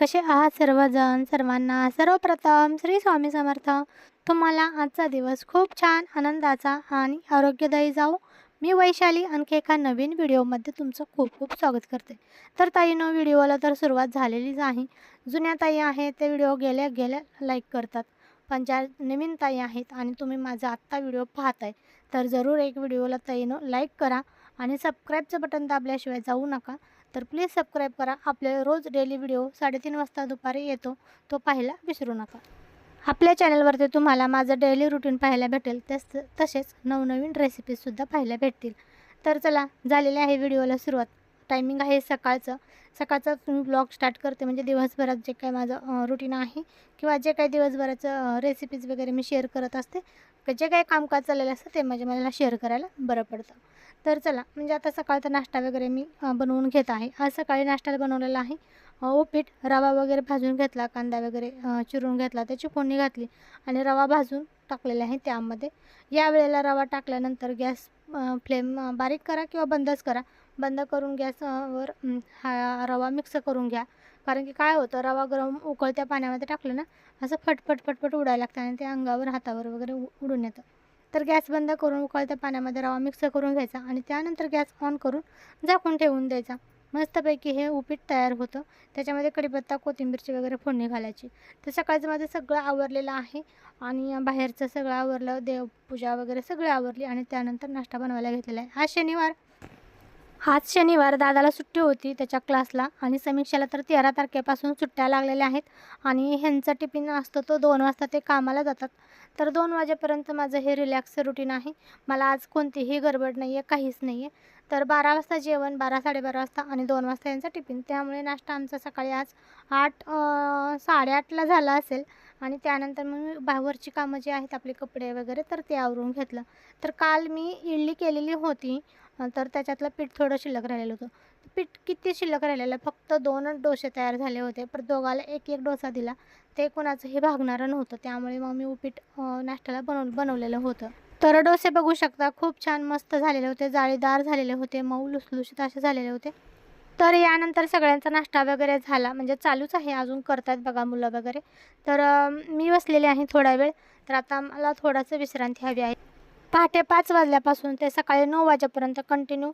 कसे आहात सर्वजण? सर्वांना सर्वप्रथम श्री स्वामी समर्थ. तुम्हाला आजचा दिवस खूप छान आनंदाचा आणि आरोग्यदायी जाऊ मी वैशाली आणखी एका नवीन व्हिडिओमध्ये तुमचं खूप खूप स्वागत करते. तर ताईनं व्हिडिओला तर सुरुवात झालेलीच आहे. जुन्या ताई आहे ते व्हिडिओ गेल्या गेल्या लाईक करतात. पण ज्या नवीन ताई आहेत आणि तुम्ही माझा आत्ता व्हिडिओ पाहताय तर जरूर एक व्हिडिओला ताईनं लाईक करा आणि सबस्क्राईबचं बटन दाबल्याशिवाय जाऊ नका. तर प्लीज सबस्क्राईब करा. आपले रोज डेली व्हिडिओ साडेतीन वाजता दुपारी येतो. तो पाहायला विसरू नका. आपल्या चॅनलवरती तुम्हाला माझं डेली रुटीन पाहायला भेटेल. तस तसेच नवनवीन रेसिपीजसुद्धा पाहायला भेटतील. तर चला झालेले आहे व्हिडिओला सुरुवात. टायमिंग आहे सकाळचं. सकाळचं मी ब्लॉग स्टार्ट करते. म्हणजे दिवसभरात जे काही माझं रुटीन आहे किंवा जे काही दिवसभराचं रेसिपीज वगैरे मी शेअर करत असते जे काही कामकाज चाललेलं असतं ते म्हणजे मला शेअर करायला बरं पडतं. तर चला म्हणजे आता सकाळचा नाश्ता वगैरे मी बनवून घेत आहे. आज सकाळी नाश्त्याला बनवलेला आहे उपीट रवा वगैरे भाजून घेतला कांदा वगैरे चिरून घेतला त्याची फोडणी घातली आणि रवा भाजून टाकलेला आहे त्यामध्ये. या वेळेला रवा टाकल्यानंतर गॅस फ्लेम बारीक करा किंवा बंदच करा. बंद करून गॅसवर हा रवा मिक्स करून घ्या. कारण की काय होतं रवा गरम उकळत्या पाण्यामध्ये टाकलं ना असं फटफट फटफट उडायला लागतं आणि ते अंगावर हातावर वगैरे उ- उडून येतं. तर गॅस बंद करून उकळत्या पाण्यामध्ये रवा मिक्स करून घ्यायचा आणि त्यानंतर गॅस ऑन करून झाकून ठेवून द्यायचा. मस्तपैकी हे उपीट तयार होतं. त्याच्यामध्ये कढीपत्ता कोथिंबीरची वगैरे फोडणी घालायची. तर सकाळचं माझं सगळं आवरलेलं आहे आणि बाहेरचं सगळं आवरलं देवपूजा वगैरे सगळं आवरली आणि त्यानंतर नाश्ता बनवायला घेतलेला आहे. हा शनिवार. आज शनिवार दादाला सुट्टी होती त्याच्या क्लासला आणि समीक्षेला तर तेरा तारखेपासून सुट्ट्या लागलेल्या आहेत आणि ह्यांचा टिफिन असतो तो दोन वाजता ते कामाला जातात. तर दोन वाजेपर्यंत माझं हे रिलॅक्स रुटीन आहे. मला आज कोणतीही गडबड नाही आहे काहीच नाही आहे तर बारा वाजता जेवण बारा साडेबारा वाजता आणि दोन वाजता यांचा टिफिन. त्यामुळे नाश्ता आमचा सकाळी आज आठ साडेआठला झाला असेल आणि त्यानंतर मग बाहेरची कामं जी आहेत आपले कपडे वगैरे तर ते आवरून घेतलं. तर काल मी इडली केलेली होती. तर त्याच्यातलं पीठ थोडं शिल्लक राहिलेलं होतं. पीठ किती शिल्लक राहिलेलं? फक्त दोनच डोसे तयार झाले होते. पण दोघाला एक एक डोसा दिला. ते कोणाचंही भागणारं नव्हतं. त्यामुळे मग मी उपीट नाश्त्याला बनव बनवलेलं होतं. तर डोसे बघू शकता. खूप छान मस्त झालेले होते. जाळीदार झालेले होते. मऊ लुसलुशीत असे झालेले होते. तर यानंतर सगळ्यांचा नाश्ता वगैरे झाला. म्हणजे चालूच आहे. अजून करतात बघा मुलं वगैरे. तर मी बसलेले आहे थोडा वेळ. तर आता मला थोडासा विश्रांती हवी आहे. पहाटे पाच वाजल्यापासून ते सकाळी नऊ वाजेपर्यंत कंटिन्यू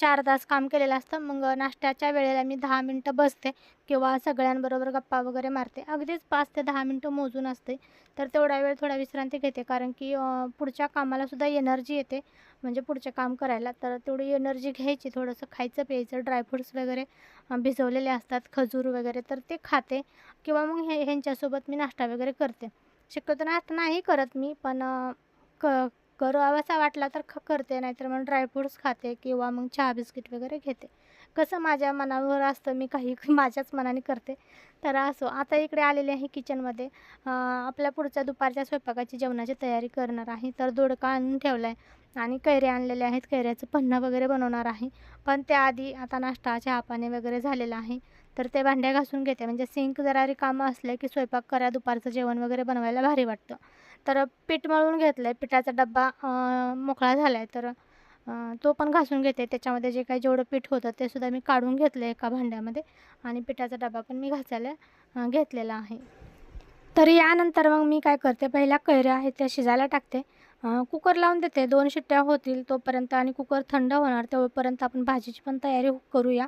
चार तास काम केलेलं असतं. मग नाश्त्याच्या वेळेला मी दहा मिनटं बसते किंवा सगळ्यांबरोबर गप्पा वगैरे मारते. अगदीच पाच ते दहा मिनटं मोजून असते. तर तेवढा वेळ थोडा विश्रांती घेते कारण की पुढच्या कामालासुद्धा एनर्जी येते. म्हणजे पुढचे काम करायला. तर तेवढी एनर्जी घ्यायची. थोडंसं खायचं प्यायचं ड्रायफ्रूट्स वगैरे भिजवलेले असतात खजूर वगैरे तर ते खाते. किंवा मग हे ह्यांच्यासोबत मी नाश्ता वगैरे करते. शक्यतो नाश्ता नाही करत मी पण क करावासा वाटला तर ख करते नाहीतर मग ड्रायफ्रूट्स खाते किंवा मग चहा बिस्किट वगैरे घेते. कसं माझ्या मनावर असतं मी काही माझ्याच मनाने करते. तर असो आता इकडे आलेले आहे किचनमध्ये आपल्या पुढच्या दुपारच्या स्वयंपाकाची जेवणाची तयारी करणार आहे. तर दोडका आणून ठेवला आहे आणि कैऱ्या आणलेल्या आहेत. कैऱ्याचं पन्हं वगैरे बनवणार आहे. पण त्याआधी आता नाश्ता चहा पाणी वगैरे झालेलं आहे. तर ते भांड्या घासून घेते. म्हणजे सिंक जरा रिकामं असलं की स्वयंपाक करा दुपारचं जेवण वगैरे बनवायला भारी वाटतं. तर पीठ मळून घेतलं आहे पिठाचा डब्बा मोकळा झाला आहे तर तो पण घासून घेते. त्याच्यामध्ये जे काही जेवढं पीठ होतं ते सुद्धा मी काढून घेतलं एका भांड्यामध्ये आणि पिठाचा डबा पण मी घासायला घेतलेला आहे. तर यानंतर मग मी काय करते? पहिल्या कैऱ्या आहेत त्या शिजायला टाकते. कुकर लावून देते. दोन शिट्ट्या होतील तोपर्यंत आणि कुकर थंड होणार तेवढपर्यंत आपण भाजीची पण तयारी करूया.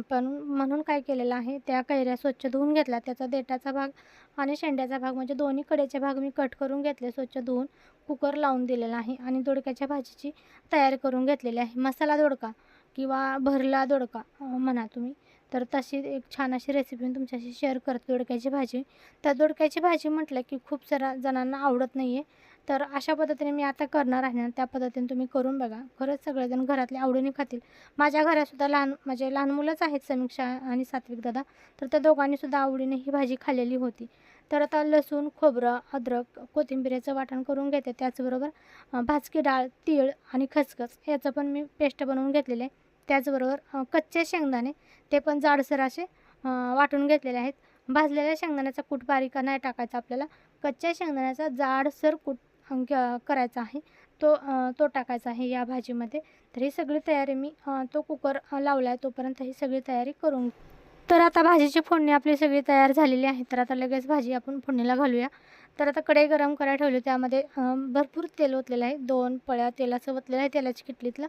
पण म्हणून काय केलेलं आहे त्या कैऱ्या स्वच्छ धुवून घेतल्या. त्याचा देठाचा भाग आणि शेंड्याचा भाग म्हणजे दोन्ही कडेचे भाग मी कट करून घेतले स्वच्छ धुवून कुकर लावून दिलेला आहे आणि दोडक्याच्या भाजीची तयारी करून घेतलेली आहे. मसाला दोडका किंवा भरला दोडका म्हणा तुम्ही. तर तशी एक छान अशी रेसिपी मी तुमच्याशी शेअर करते. दोडक्याची भाजी. तर दोडक्याची भाजी म्हटलं की खूप सारा जणांना आवडत नाही आहे तर अशा पद्धतीने मी आता करणार आहे ना त्या पद्धतीने तुम्ही करून बघा. खरंच सगळेजण घरातले आवडीने खातील. माझ्या घरातसुद्धा लहान म्हणजे लहान मुलंच आहेत समीक्षा आणि सात्विक दादा. तर त्या दोघांनीसुद्धा आवडीने ही भाजी खाल्लेली होती. तर आता लसूण खोबरं अद्रक कोथिंबिरीचं वाटण करून घेते. त्याचबरोबर भाजकी डाळ तीळ आणि खसखस याचं पण मी पेस्ट बनवून घेतलेलं आहे. त्याचबरोबर कच्चे शेंगदाणे ते पण जाडसर असे वाटून घेतलेले आहेत. भाजलेल्या शेंगदाण्याचा कूट बारीक नाही टाकायचा आपल्याला. कच्च्या शेंगदाण्याचा जाडसर कूट अं, क- करायचा आहे. तो तो टाकायचा आहे या भाजीमध्ये. तर ही सगळी तयारी मी तो कुकर लावला आहे तोपर्यंत ही सगळी तयारी करून तर आता भाजीची फोडणी आपली सगळी तयार झालेली आहे. तर आता लगेच भाजी आपण फोडणीला घालूया. तर आता कढई गरम करायला ठेवली. त्यामध्ये भरपूर तेल ओतलेलं आहे. दोन पळ्या तेलाचं ओतलेलं आहे तेलाची किटलीतलं.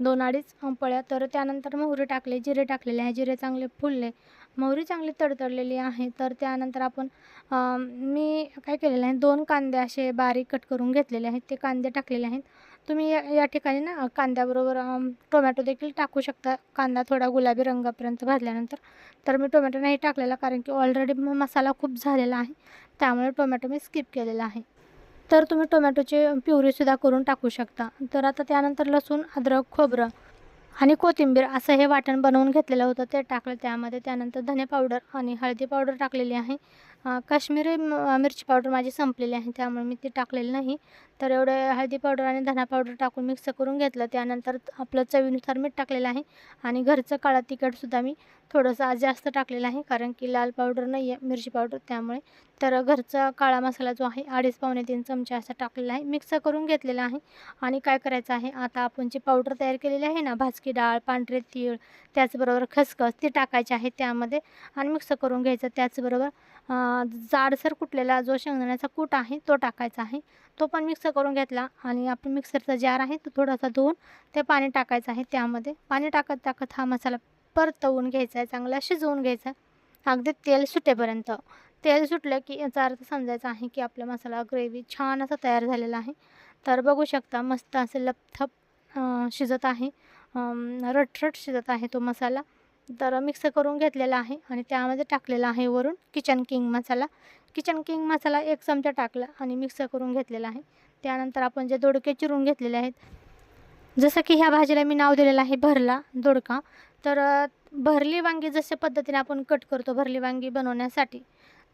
दोन अडीच पळ्या. तर त्यानंतर मोहरी टाकले जिरे टाकलेले आहे. जिरे चांगले फुलले. मोहरी चांगली तडतडलेली आहे तर त्यानंतर आपण मी काय केलेलं आहे दोन कांदे असे बारीक कट करून घेतलेले आहेत ते कांदे टाकलेले आहेत. तुम्ही या या ठिकाणी ना कांद्याबरोबर टोमॅटो देखील टाकू शकता कांदा थोडा गुलाबी रंगापर्यंत भाजल्यानंतर. तर मी टोमॅटो नाही टाकलेला कारण की ऑलरेडी मसाला खूप झालेला आहे त्यामुळे टोमॅटो मी स्किप केलेला आहे. तर तुम्ही टोमॅटोची प्युरीसुद्धा करून टाकू शकता. तर आता त्यानंतर लसूण अद्रक खोबरं आणि कोथिंबीर असं हे वाटण बनवून घेतलेलं होतं ते टाकलं. त्यामध्ये त्यानंतर धने पावडर आणि हळदी पावडर टाकलेली आहे. काश्मीरी मिरची पावडर माझी संपलेली आहे त्यामुळे मी ती टाकलेली नाही. तर एवढे हळदी पावडर आणि धना पावडर टाकून मिक्स करून घेतलं. त्यानंतर आपलं चवीनुसार मीठ टाकलेलं आहे. आणि घरचं काळा तिखटसुद्धा मी थोडंसं जास्त टाकलेलं आहे. कारण की लाल पावडर नाही आहे मिरची पावडर. त्यामुळे तर घरचा काळा मसाला जो आहे अडीच पावणे तीन चमचे असा टाकलेला आहे. मिक्स करून घेतलेला आहे. आणि काय करायचं आहे आता आपण जी पावडर तयार केलेली आहे ना भाजकी डाळ पांढरे तीळ त्याचबरोबर खसखस ती टाकायची आहे त्यामध्ये. आणि मिक्स करून घ्यायचं. त्याचबरोबर जाडसर कुटलेला जो शेंगदाण्याचा कूट आहे तो टाकायचा आहे. तो पण मिक्स करून घेतला आणि आपण मिक्सरचा जार आहे तो थोडासा धुवून ते पाणी टाकायचं आहे त्यामध्ये. पाणी टाकत टाकत हा मसाला परतवून घ्यायचा आहे चांगला शिजवून घ्यायचा आहे. अगदी तेल सुटेपर्यंत. तेल सुटलं की याचा अर्थ समजायचा आहे की आपला मसाला ग्रेव्ही छान असा तयार झालेला आहे. तर बघू शकता मस्त असे लपथप शिजत आहे. रटरट शिजत आहे तो मसाला. तर मिक्स करून घेतलेला आहे आणि त्यामध्ये टाकलेला आहे वरून Kitchen King masala. Kitchen King masala एक चमचा टाकला आणि मिक्स करून घेतलेला आहे. त्यानंतर आपण जे दोडके चिरून घेतलेले आहेत जसं की ह्या भाजीला मी नाव दिलेलं आहे भरला दोडका. तर भरली वांगी जशा पद्धतीने आपण कट करतो भरली वांगी बनवण्यासाठी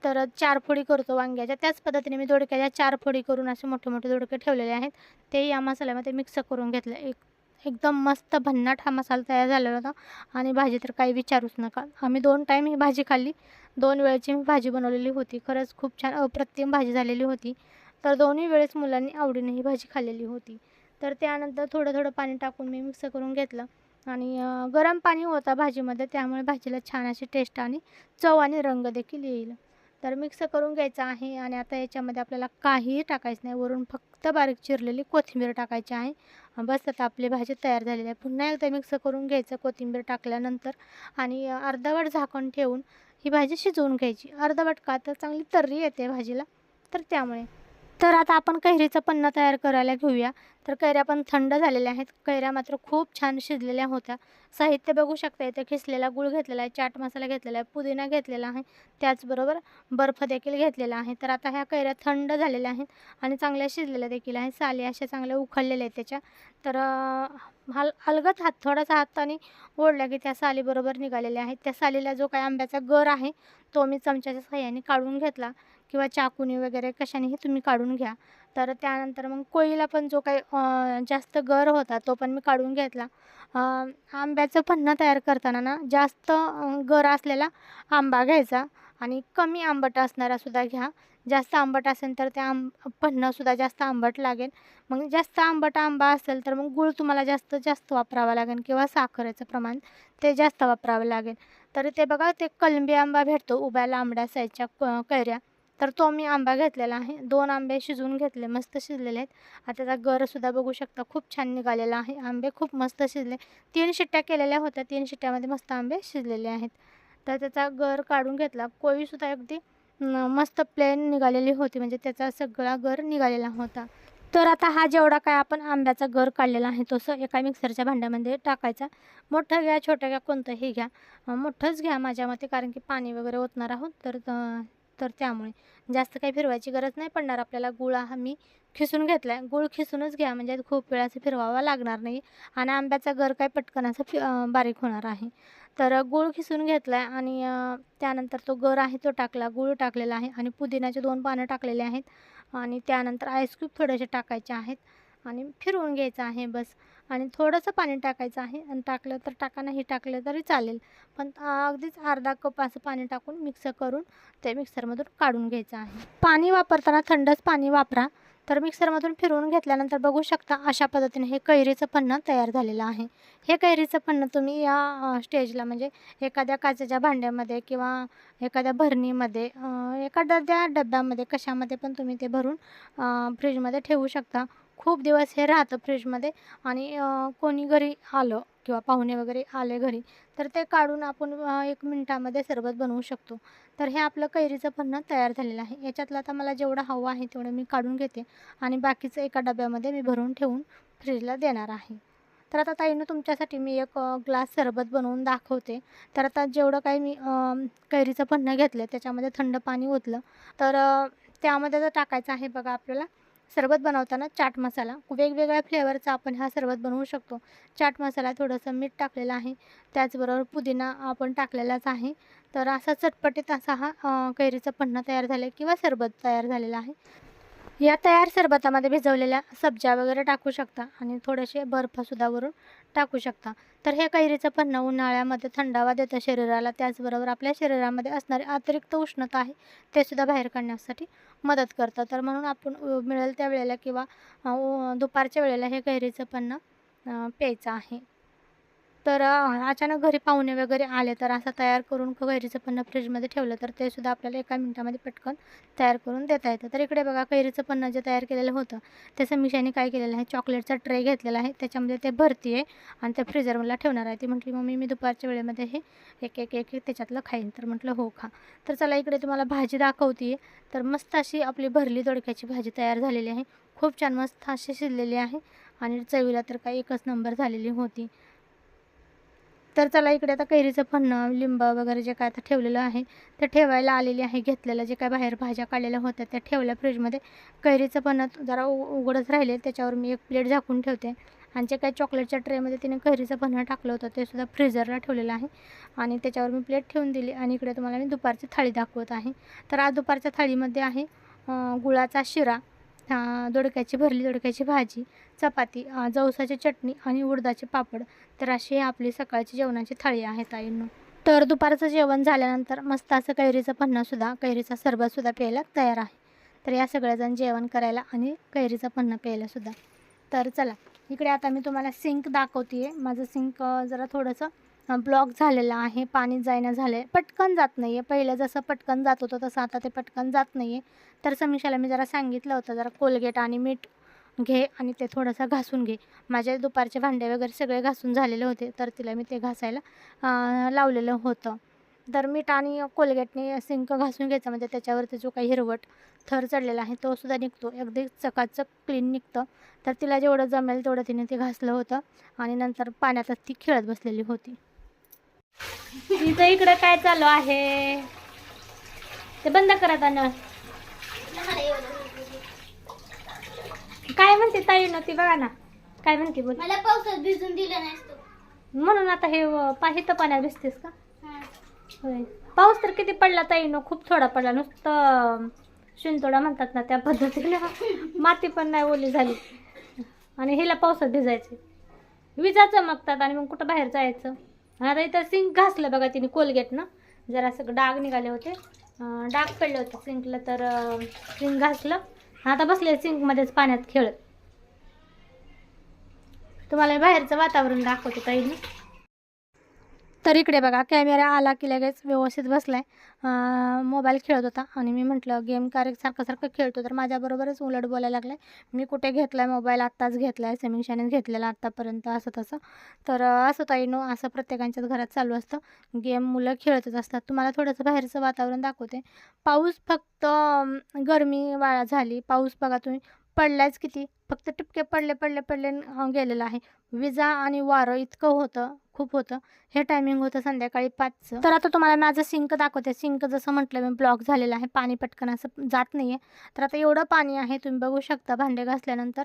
तर चार फोडी करतो वांग्याच्या. त्याच पद्धतीने मी दोडक्याच्या चार फोडी करून असे मोठे मोठे दोडके ठेवलेले आहेत. ते या मसाल्यामध्ये मिक्स करून घेतलं. एक एकदम मस्त भन्नाट हा मसाला तयार झालेला होता. आणि भाजी तर काही विचारूच नका. आम्ही दोन टाईम ही भाजी खाल्ली. दोन वेळची मी भाजी बनवलेली होती. खरंच खूप छान अप्रतिम भाजी झालेली होती. तर दोन्ही वेळेस मुलांनी आवडीने ही भाजी खाल्लेली होती. तर त्यानंतर थोडं थोडं पाणी टाकून मी मिक्स करून घेतलं. आणि गरम पाणी होता भाजीमध्ये. त्यामुळे भाजीला छान अशी टेस्ट आणि चव आणि रंग देखील येईल. तर मिक्स करून घ्यायचं आहे आणि आता याच्यामध्ये आपल्याला काहीही टाकायचं नाही. वरून फक्त बारीक चिरलेली कोथिंबीर टाकायची आहे. बस आता आपली भाजी तयार झालेली आहे. पुन्हा एकदा मिक्स करून घ्यायचं कोथिंबीर टाकल्यानंतर आणि अर्धवट झाकण ठेवून ही भाजी शिजवून घ्यायची. अर्धवट का? तर चांगली तर्री येते भाजीला. तर त्यामुळे तर आता आपण कैरीचं पन्ना तयार करायला घेऊया. तर कैऱ्या पण थंड झालेल्या आहेत. कैऱ्या मात्र खूप छान शिजलेल्या होत्या. साहित्य बघू शकता इथे खिसलेला गूळ घेतलेला आहे चाट मसाला घेतलेला आहे पुदिना घेतलेला आहे त्याचबरोबर बर्फ देखील घेतलेला आहे. तर आता ह्या कैऱ्या थंड झालेल्या आहेत आणि चांगल्या शिजलेल्या देखील आहेत. साली अशा चांगल्या उखळलेल्या आहेत त्याच्या. तर हल अलगत हात थोडासा हाताने ओढला की त्या सालीबरोबर निघालेल्या आहेत. त्या सालीला जो काही आंब्याचा गर आहे तो मी चमच्याच्या सहाय्याने काढून घेतला. किंवा चाकूने वगैरे कशानेही तुम्ही काढून घ्या. तर त्यानंतर मग कोळीला पण जो काही जास्त गर होता तो पण मी काढून घेतला. आंब्याचं पन्हं तयार करताना ना जास्त गर असलेला आंबा घ्यायचा आणि कमी आंबट असणारा सुद्धा घ्या. जास्त आंबट असेल तर ते आंब पन्नंसुद्धा जास्त आंबट लागेल. मग जास्त आंबट आंबा असेल तर मग गूळ तुम्हाला जास्त जास्त वापरावा लागेल किंवा साखरेचं प्रमाण ते जास्त वापरावं लागेल. तर ते बघा ते कलंबी आंबा भेटतो उभ्या लांबड्या साईजच्या क- कैऱ्या. तर तो मी आंबा घेतलेला आहे. दोन आंबे शिजवून घेतले मस्त शिजलेले आहेत. आता त्याचा गरसुद्धा बघू शकता खूप छान निघालेला आहे. आंबे खूप मस्त शिजले. तीन शिट्ट्या केलेल्या होत्या तीन शिट्ट्यामध्ये मस्त आंबे शिजलेले आहेत. तर त्याचा गर काढून घेतला. कोळीसुद्धा अगदी मस्त प्लेन निघालेली होती. म्हणजे त्याचा सगळा गर निघालेला होता. तर आता हा जेवढा काय आपण आंब्याचा गर काढलेला आहे तसं एका मिक्सरच्या भांड्यामध्ये टाकायचा. मोठं घ्या छोटं घ्या कोणतंही घ्या. मोठंच घ्या माझ्या मते कारण की पाणी वगैरे ओतणार आहोत. तर तर त्यामुळे जास्त काही फिरवायची गरज नाही पडणार. आपल्याला गुळ हा मी खिसून घेतला आहे गुळ खिसूनच घ्या. म्हणजे खूप वेळाचं फिरवावा लागणार नाही आणि आंब्याचा गर काय पटकन असं फि बारीक होणार आहे. तर गुळ खिसून घेतला आहे आणि त्यानंतर तो गर आहे तो टाकला. गुळ टाकलेला आहे आणि पुदिन्याचे दोन पानं टाकलेले आहेत आणि त्यानंतर आईस्क्यूब थोडेसे टाकायचे आहेत आणि फिरवून घ्यायचं आहे बस. आणि थोडंसं पाणी टाकायचं आहे. आणि टाकलं तर टाका नाही टाकलं तरी चालेल. पण अगदीच अर्धा कप असं पाणी टाकून मिक्स करून ते मिक्सरमधून काढून घ्यायचं आहे. पाणी वापरताना थंडच पाणी वापरा. तर मिक्सरमधून फिरवून घेतल्यानंतर बघू शकता अशा पद्धतीने हे कैरीचं पन्हं तयार झालेलं आहे. हे कैरीचं पन्हं तुम्ही या स्टेजला म्हणजे एखाद्या काचेच्या भांड्यामध्ये किंवा एखाद्या भरणीमध्ये एखाद्या डब्यामध्ये कशामध्ये पण तुम्ही ते भरून फ्रीजमध्ये ठेवू शकता. खूप दिवस हे राहतं फ्रीजमध्ये आणि कोणी घरी आलं किंवा पाहुणे वगैरे आले घरी तर ते काढून आपण एक मिनटामध्ये सरबत बनवू शकतो. तर हे आपलं कैरीचं पन्हं तयार झालेलं आहे. याच्यातलं आता मला जेवढं हवं आहे तेवढं मी काढून घेते आणि बाकीचं एका डब्यामध्ये मी भरून ठेवून फ्रीजला देणार आहे. तर आता ताईनं तुमच्यासाठी मी एक ग्लास सरबत बनवून दाखवते. तर आता जेवढं काही मी कैरीचं पन्हं घेतलं त्याच्यामध्ये थंड पाणी ओतलं. तर त्यामध्ये जर टाकायचं आहे बघा आपल्याला सरबत बनवताना चाट मसाला. वेगवेगळ्या फ्लेवरचा आपण हा सरबत बनवू शकतो. चाट मसाला थोडंसं मीठ टाकलेलं आहे. त्याचबरोबर पुदिना आपण टाकलेलाच आहे. तर असा चटपटीत असा हा कैरीचा कैरीचं तयार झाला किंवा सरबत तयार झालेला आहे. या तयार सरबतामध्ये भिजवलेल्या सब्ज्या वगैरे टाकू शकता आणि थोडेसे बर्फसुद्धा वरून टाकू शकता. तर हे कैरीचं पन्न उन्हाळ्यामध्ये थंडावा देतं शरीराला. त्याचबरोबर आपल्या शरीरामध्ये असणारी अतिरिक्त उष्णता आहे ते सुद्धा बाहेर काढण्यासाठी मदत करतं. तर म्हणून आपण मिळेल त्या वेळेला किंवा दुपारच्या वेळेला हे कैरीचं पन्हं प्यायचं आहे. तर अचानक घरी पाहुणे वगैरे आले तर असं तयार करून कैरीचं पन्न फ्रीजमध्ये ठेवलं तर ते सुद्धा आपल्याला एका मिनटामध्ये पटकन तयार करून देता येतं. तर इकडे बघा कैरीचं पन्न जे तयार केलेलं होतं ते मिशाने काय केलेलं आहे? चॉकलेटचा ट्रे घेतलेला आहे. त्याच्यामध्ये ते भरती आहे आणि ते फ्रीजरला ठेवणार आहे. ती म्हटली मम्मी मी दुपारच्या वेळेमध्ये हे एक एक एक एक त्याच्यातलं खाईन. तर म्हटलं हो खा. तर चला इकडे तुम्हाला भाजी दाखवते तर मस्त अशी आपली भरली दोडक्याची भाजी तयार झालेली आहे. खूप छान मस्त अशी शिजलेली आहे आणि चवीला तर काही एकच नंबर झालेली होती. तर चला इकडे आता कैरीचं पन्हं लिंब वगैरे जे काय आता ठेवलेलं आहे ते ठेवायला आलेली आहे. घेतलेलं जे काय बाहेर भाज्या काढलेल्या होत्या त्या ठेवल्या फ्रीजमध्ये. कैरीचं पन्हं जरा उ उघडच राहिले त्याच्यावर मी एक प्लेट झाकून ठेवते. आणि जे काही चॉकलेटच्या ट्रेमध्ये तिने कैरीचं पन्हं टाकलं होतं ते सुद्धा फ्रीझरला ठेवलेलं आहे. आणि त्याच्यावर मी प्लेट ठेवून दिली. आणि इकडे तुम्हाला मी दुपारची थाळी दाखवत आहे. तर आज दुपारच्या थाळीमध्ये आहे गुळाचा शिरा दोडक्याची भरली दोडक्याची भाजी चपाती जवसाची चटणी आणि उडदाचे पापड. तर अशी आपली सकाळची जेवणाची थाळी आहे ताईंनो. तर दुपारचं जेवण झाल्यानंतर मस्त असं कैरीचं पन्हंसुद्धा कैरीचा सरबतसुद्धा प्यायला तयार आहे. तर या सगळ्याजण जेवण करायला आणि कैरीचं पन्नं प्यायलासुद्धा तर चला इकडे आता मी तुम्हाला सिंक दाखवते आहे माझं सिंक जरा थोडंसं ब्लॉक झालेलं आहे. पाणी जायनं झालं आहे पटकन जात नाही आहे पहिलं जसं पटकन जात होतं तसं आता ते पटकन जात नाही आहे तर समीक्षाला मी जरा सांगितलं होतं जरा कोलगेट आणि मीठ घे आणि ते थोडंसं घासून घे. माझे दुपारचे भांडे वगैरे सगळे घासून झालेले होते तर तिला मी ते घासायला लावलेलं होतं. तर मीठ आणि कोलगेटने सिंक घासून घ्यायचं म्हणजे त्याच्यावरती जो काही हिरवट थर चढलेला आहे तो सुद्धा निघतो. अगदी चकाचक क्लीन निघतं. तर तिला जेवढं जमेल तेवढं तिने ते घासलं होतं आणि नंतर पाण्यातच ती खेळत बसलेली होती. तिथं इकडं काय चालू आहे? ते बंद करा त्यानं काय म्हणते ताई न ती बघा ना. काय म्हणते बोल. मला पावसात भिजून दिलं नाहीस तू म्हणून आता हे पाहितं पाण्यात भिजतेस का? हा. होय. पाऊस तर किती पडला ताई न खूप थोडा पडला. नुसतं शिंतोडा म्हणतात ना त्या पद्धतीने. माती पण नाही ओली झाली. आणि हिला पावसात भिजायचे विजा चमकतात आणि मग कुठं बाहेर जायचं. आणि आता इथं सिंक घासलं बघा तिने कोलगेटनं जरा सगळं डाग निघाले होते. डाग पडले होते सिंकला तर सिंक घासलं. आता बसले सिंकमध्येच पाण्यात खेळत. तुम्हाला बाहेरचं वातावरण दाखवते काही तर इकडे बघा कॅमेरा आला की लगेच व्यवस्थित बसलाय. मोबाईल खेळत होता आणि मी म्हटलं गेम कार्य सारखं सारखं खेळतो. तर माझ्याबरोबरच उलट बोलायला लागलाय मी कुठे घेतलाय मोबाईल आत्ताच घेतलाय. समीक्षाने घेतलेला आत्तापर्यंत. असं तसं. तर असं ताई नो असं प्रत्येकाच्याच घरात चालू असतं. गेम मुलं खेळतच असतात. तुम्हाला थोडंसं बाहेरचं वातावरण दाखवते. पाऊस फक्त गरमी वाळा झाली. पाऊस बघा तुम्ही पडलायच किती? फक्त टिपके पडले पडले पडले गेलेलं आहे. विजा आणि वारं इतकं होतं. खूप होतं. हे टायमिंग होतं संध्याकाळी पाचचं. तर आता तुम्हाला माझं सिंक दाखवते. सिंक जसं म्हटलं मी ब्लॉक झालेलं आहे. पाणी पटकन असं जात नाही आहे तर आता एवढं पाणी आहे तुम्ही बघू शकता भांडे घासल्यानंतर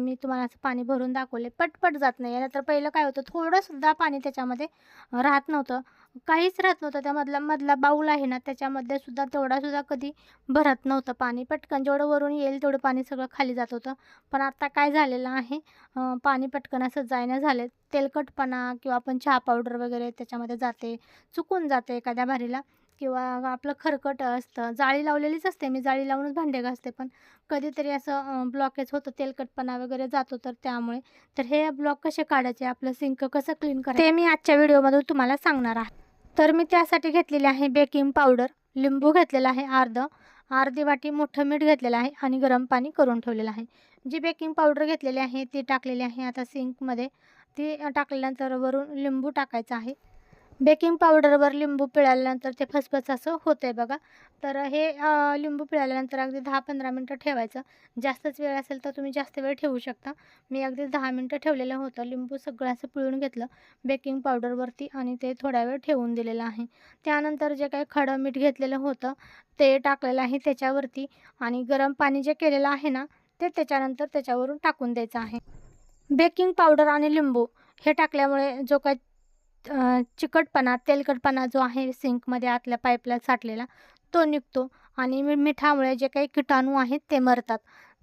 मी तुम्हाला असं पाणी भरून दाखवले पटपट जात नाही आहे तर पहिलं काय होतं थोडंसुद्धा पाणी त्याच्यामध्ये राहत नव्हतं. काहीच राहत नव्हतं त्यामधला मधला बाऊल आहे ना त्याच्यामध्ये सुद्धा तेवढासुद्धा कधी भरत नव्हतं पाणी. पटकन जेवढं वरून येईल तेवढं पाणी सगळं खाली जात होतं. पण आता काय झालेलं आहे पाणी पटकन असं जायना झालं. तेलकटपणा किंवा आपण चहा पावडर वगैरे त्याच्यामध्ये जाते चुकून जाते एखाद्या भारीला किंवा आपलं खरकट असतं जाळी लावलेलीच असते मी जाळी लावूनच भांडे घासते. पण कधीतरी असं ब्लॉकेज होतं तेलकटपणा वगैरे जातो तर त्यामुळे. तर हे ब्लॉक कसे काढायचे आपलं सिंक कसं क्लीन करायचं? ते मी आजच्या व्हिडिओमधून तुम्हाला सांगणार आहे. तर मी त्यासाठी घेतलेली आहे बेकिंग पावडर लिंबू घेतलेला आहे अर्ध अर्धी वाटी मोठं मीठ घेतलेलं आहे आणि गरम पाणी करून ठेवलेलं आहे. जी बेकिंग पावडर घेतलेली आहे ती टाकलेली आहे आता सिंकमध्ये. ती टाकल्यानंतर वरून लिंबू टाकायचं आहे. बेकिंग पावडरवर लिंबू पिळाल्यानंतर ते फसफस असं होतं आहे बघा. तर हे लिंबू पिळाल्यानंतर अगदी दहा पंधरा मिनटं ठेवायचं. जास्तच वेळ असेल तर तुम्ही जास्त वेळ ठेवू शकता. मी अगदी दहा मिनटं ठेवलेलं होतं. लिंबू सगळं असं पिळून घेतलं बेकिंग पावडरवरती आणि ते थोडा वेळ ठेवून दिलेलं आहे. त्यानंतर जे काही खडं मीठ घेतलेलं होतं ते टाकलेलं आहे त्याच्यावरती आणि गरम पाणी जे केलेलं आहे ना ते त्याच्यानंतर त्याच्यावरून टाकून द्यायचं आहे. बेकिंग पावडर आणि लिंबू हे टाकल्यामुळे जो काही अ, चिकटपणा तेलकटपणा जो आहे सिंकमध्ये आतल्या पाईपला साठलेला तो निघतो आणि मी मिठामुळे जे काही किटाणू आहेत ते मरतात.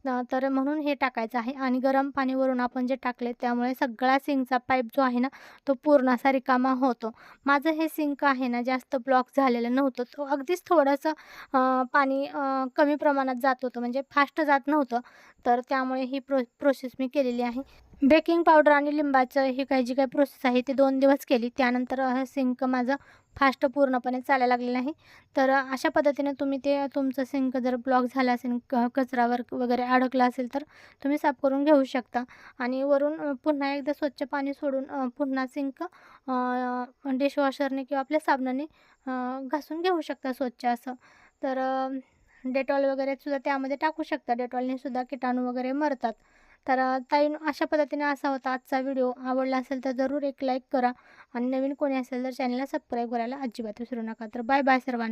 अ, तर म्हणून हे टाकायचं आहे आणि गरम पाणी वरून आपण जे टाकले त्यामुळे सगळा सिंकचा पाईप जो आहे ना तो पूर्ण असा रिकामा होतो. माझं हे सिंक आहे ना जास्त ब्लॉक झालेलं नव्हतं. तो अगदीच थोडंसं अ, पाणी अ, कमी प्रमाणात जात होतं. म्हणजे फास्ट जात नव्हतं. तर त्यामुळे ही प्रो प्रोसेस मी केलेली आहे. बेकिंग पावडर आणि लिंबाचं ही काही जी काही प्रोसेस आहे ती दोन दिवस केली. त्यानंतर अ, सिंक माझं फास्ट पूर्णपणे चालायला लागलेलं आहे. तर अशा पद्धतीने तुम्ही ते तुमचं सिंक जर ब्लॉक झाला असेल क कचरावर वगैरे अडकला असेल तर तुम्ही साफ करून घेऊ शकता. आणि वरून पुन्हा एकदा स्वच्छ पाणी सोडून पुन्हा सिंक डिशवॉशरने किंवा आपल्या साबणाने घासून घेऊ शकता स्वच्छ असं. तर डेटॉल वगैरे सुद्धा त्यामध्ये टाकू शकता. डेटॉलने सुद्धा किटाणू वगैरे मरतात. तर ताई अशा पद्धतीने असा होता आजचा व्हिडिओ. आवडला असेल तर जरूर एक लाईक करा. आणि नवीन कोणी असेल तर चॅनलला सबस्क्राईब करायला अजिबात विसरू नका. तर बाय बाय सर्वांना.